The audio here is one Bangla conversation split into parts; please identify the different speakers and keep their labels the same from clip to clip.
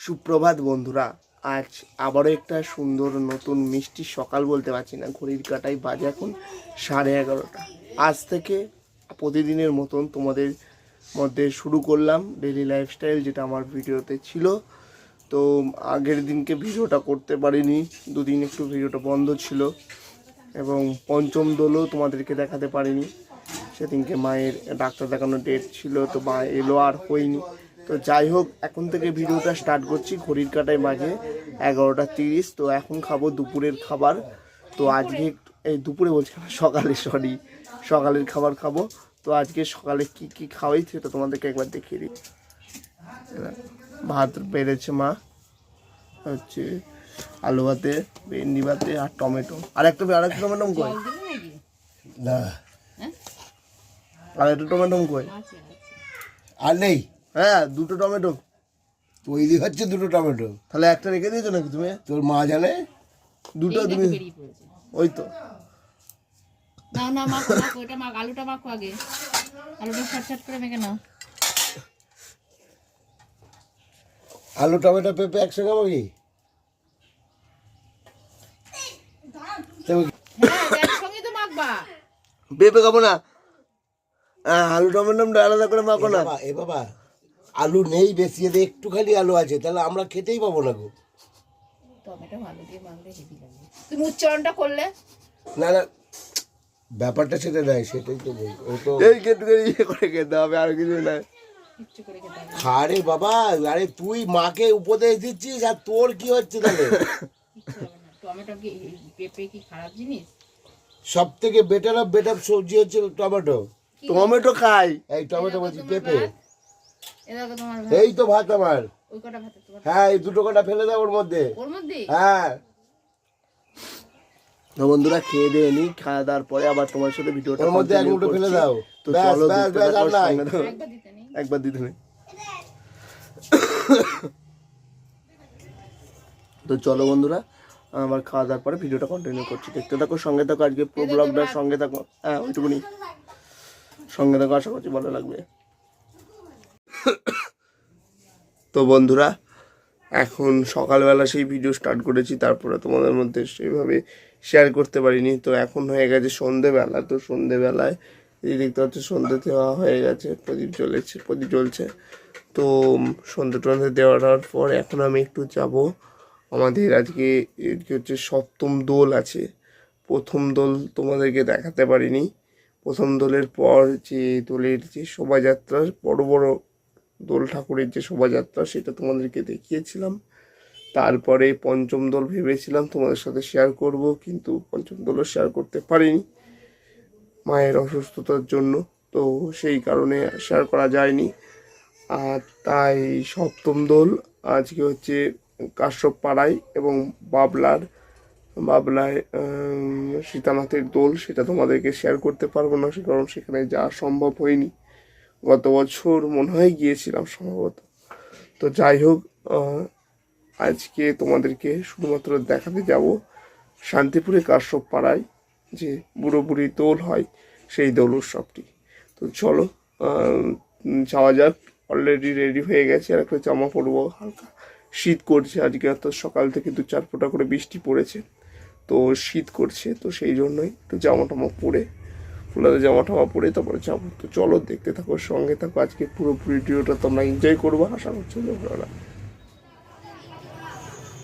Speaker 1: সুপ্রভাত বন্ধুরা, আজ আবারও একটা সুন্দর নতুন মিষ্টি সকাল বলতে পারছি না। ঘড়ির কাটায় বাজে এখন সাড়ে এগারোটা। আজ থেকে প্রতিদিনের মতন তোমাদের মধ্যে শুরু করলাম ডেলি লাইফস্টাইল যেটা আমার ভিডিওতে ছিল। তো আগের দিনকে ভিডিওটা করতে পারিনি, দুদিন একটু ভিডিওটা বন্ধ ছিল এবং পঞ্চম দোলও তোমাদেরকে দেখাতে পারিনি। সেদিনকে মায়ের ডাক্তার দেখানোর ডেট ছিল, তো মা এলো আর হয়নি। তো যাই হোক এখন থেকে ভিডিওটা স্টার্ট করছি ঘড়ির কাটায় মাঝে এগারোটা তিরিশ। তো এখন খাব দুপুরের খাবার। তো আজকে একটু- এই দুপুরে বলছি সকালে সরি সকালের খাবার খাব। তো আজকে সকালে কি কি খাওয়াই সেটা তোমাদেরকে একবার দেখিয়ে দিই। ভাত বেড়েছে মা হচ্ছে আলু ভাতে ভেন্ডি ভাতে আর টমেটো। আর একটা আর একটা টমেটো কই
Speaker 2: না।
Speaker 1: আর একটা টমেটো কই
Speaker 2: আর নেই?
Speaker 1: হ্যাঁ দুটো টমেটো।
Speaker 2: তৈরি হচ্ছে দুটো টমেটো।
Speaker 1: তাহলে একটা রেখে দিয়েছ নাকি তুমি?
Speaker 2: তোর মা জানে?
Speaker 1: দুটো তুমি ওই তো।
Speaker 3: না না মাখো মাখো এটা আলুটা মাখো আগে। আলুটা ছাট ছাট করে মেখে নাও।
Speaker 2: আলু টমেটো পেঁপে একসঙ্গে পাবি
Speaker 3: হ্যাঁ একসঙ্গে তো মাখবা।
Speaker 1: পেঁপে খাব না। হ্যাঁ, আলু টমেটোটা আলাদা করে মাখো না।
Speaker 2: বাবা এ বাবা। আলু নেই বেশি এদের একটুখানি আলু আছে তাহলে আমরা খেতেই পাবো না গো।
Speaker 3: টমেটো আলু দিয়ে মাখলে হেভি লাগে। তুমি উচ্চারণটা করলে?
Speaker 2: না না ব্যাপারটা সেটা নয় সেটাই তো বলছি। ও তো
Speaker 1: এই কেটে করে ইয়ে করে খেতে হবে আর কিছু না
Speaker 3: কিচ্ছু করে খেতে হবে না।
Speaker 2: খারে বাবা আরে তুই মাকে উপদেশ দিচ্ছিস আর তোর কি হচ্ছে তাহলে?
Speaker 3: কিচ্ছু হবে না। টমেটো কি পেঁপে কি খারাপ জিনিস?
Speaker 2: সব থেকে বেটার অফ বেটার সবজি হচ্ছে টমেটো।
Speaker 1: টমেটো খাই।
Speaker 2: এই টমেটো বলছি পেঁপে। এই তো ভাত আমার। হ্যাঁ এই দুটো কটা ফেলে দাও ওর মধ্যে। হ্যাঁ।
Speaker 1: তো বন্ধুরা খেয়ে দিয়ে নি খাওয়া দাওয়ার পরে আবার তোমার সাথে ভিডিওটা
Speaker 2: ওর মধ্যে এক মুঠো ফেলে দাও।
Speaker 1: তো চলো।
Speaker 3: একবার দিতে নেই।
Speaker 1: তো চলো বন্ধুরা আবার খাওয়া দাওয়ার পরে ভিডিওটা কন্টিনিউ করছি। দেখতে থাকো সঙ্গে থাকো আজকে পুরো ব্লগটা সঙ্গে থাকো। হ্যাঁ ওইটুকুনি সঙ্গে থাকো আশা করছি ভালো লাগবে। তো বন্ধুরা এখন সকালবেলা সেই ভিডিও স্টার্ট করেছি তারপরে তোমাদের মধ্যে সেইভাবে শেয়ার করতে পারিনি। তো এখন হয়ে গেছে সন্ধেবেলা তো সন্ধেবেলায় এই দেখতে পাচ্ছ সন্ধে দেওয়া হয়ে গেছে প্রদীপ জ্বলেছে প্রদীপ জ্বলছে। তো উম, সন্ধে টন্ধে দেওয়ার পর এখন আমি একটু যাব। আমাদের আজকে আজকে হচ্ছে সপ্তম দোল আছে। প্রথম দোল তোমাদেরকে দেখাতে পারিনি। প্রথম দোলের পর যে দোলের যে শোভাযাত্রা বড় বড় দোল ঠাকুরের যে শোভাযাত্রা, সেটা তোমাদেরকে দেখিয়েছিলাম। তারপরে পঞ্চম দোল ভেবেছিলাম তোমাদের সাথে শেয়ার করব, কিন্তু পঞ্চম দোলও শেয়ার করতে পারিনি মায়ের অসুস্থতার জন্য। তো সেই কারণে শেয়ার করা যায়নি। আর তাই সপ্তম দোল আজকে হচ্ছে কাশ্যপ পাড়ায় এবং বাবলার, বাবলায় সীতানাথের দোল, সেটা তোমাদেরকে শেয়ার করতে পারব না, সে কারণ সেখানে যাওয়া সম্ভব হয়নি। গত বছর মনে হয় গিয়েছিলাম সম্ভবত। তো যাই হোক আজকে তোমাদেরকে শুধুমাত্র দেখাতে যাব শান্তিপুরে কাশ্যপ পাড়ায় যে বুড়ো বুড়ি দোল হয়, সেই দোল উৎসবটি। তো চলো যাওয়া যাক। অলরেডি রেডি হয়ে গেছে, আর একটা জামা পরবো হালকা। শীত করছে, আজকে তো সকাল থেকে দু চার ফোঁটা করে বৃষ্টি পড়েছে। তো শীত করছে, তো সেই জন্যই একটু জামা টামা পরে ফুলাতে জামা টামা পরে তারপরে যাব। তো চলো, দেখতে থাকো, সঙ্গে থাকো। আজকে পুরো ভিডিওটা তোমরা এনজয় করব, আশা করছ যে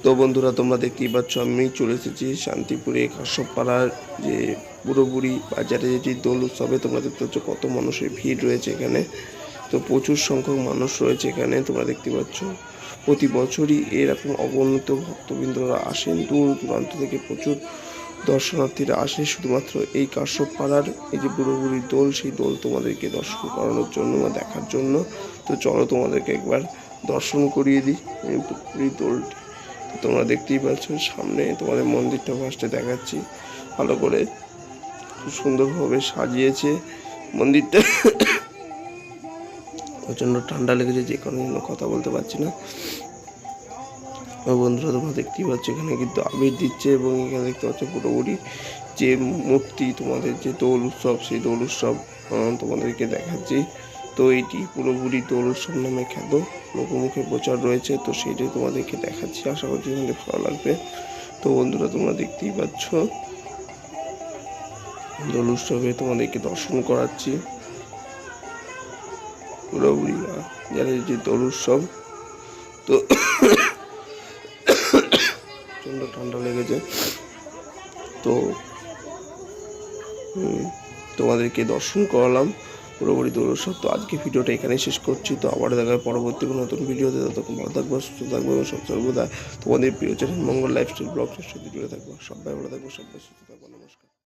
Speaker 1: তো বন্ধুরা, তোমরা দেখতেই পাচ্ছ, আমি চলে এসেছি শান্তিপুরে কাশ্যপাড়ার যে বুড়োবুড়ি বাজারে যে দোল উৎসবে। তোমরা দেখতে পাচ্ছ কত মানুষের ভিড় রয়েছে এখানে। তো প্রচুর সংখ্যক মানুষ রয়েছে এখানে। তোমরা দেখতে পাচ্ছ, প্রতি বছরই এরকম অগণিত ভক্তবৃন্দরা আসেন। দূর দূরান্ত থেকে প্রচুর দর্শনার্থীরা আসে শুধুমাত্র এই কাশ্যপ পাড়ার এই যে বুড়ো বুড়ির দোল, সেই দোল তোমাদেরকে দর্শন করানোর জন্য বা দেখার জন্য। তো চলো তোমাদেরকে একবার দর্শন করিয়ে দিই এই পুরীর দোলটি। তোমরা দেখতেই পাচ্ছ, সামনে তোমাদের মন্দিরটা ফার্স্টে দেখাচ্ছি। ভালো করে খুব সুন্দরভাবে সাজিয়েছে মন্দিরটা। প্রচণ্ড ঠান্ডা লেগেছে, যে কারণে কথা বলতে পারছি না। বন্ধুরা, তোমরা দেখতেই পাচ্ছ এখানে কিন্তু আবির দিচ্ছে এবং এখানে দেখতে পাচ্ছ পুরোপুরি যে মূর্তি তোমাদের, যে দোল উৎসব, সেই দোল উৎসব তোমাদেরকে দেখাচ্ছি। তো এটি পুরোপুরি দোল উৎসব নামে খ্যাত। লোকমুখে প্রচার রয়েছে, তো সেইটাই তোমাদেরকে দেখাচ্ছি। আশা করছি তোমাদের ভালো লাগবে। তো বন্ধুরা, তোমরা দেখতেই পাচ্ছ দোল উৎসবে তোমাদেরকে দর্শন করাচ্ছি। পুরোপুরি যারা যে দোল উৎসব, তো ঠান্ডা তো তোমাদেরকে দর্শন করালাম পুরোপুরি দৌড়োৎসব তো আজকে ভিডিওটা এখানেই শেষ করছি। তো আবার দেখা পরবর্তী কোনো নতুন ভিডিওতে, ততক্ষণ ভালো থাকব, সুস্থ থাকব এবং সব সর্বদা তোমাদের প্রিয় চ্যানেল মঙ্গল লাইফস্টাইল ব্লগ সাথে জুড়ে থাকব। সবাই ভালো থাকব, সবাই সুস্থ থাকব।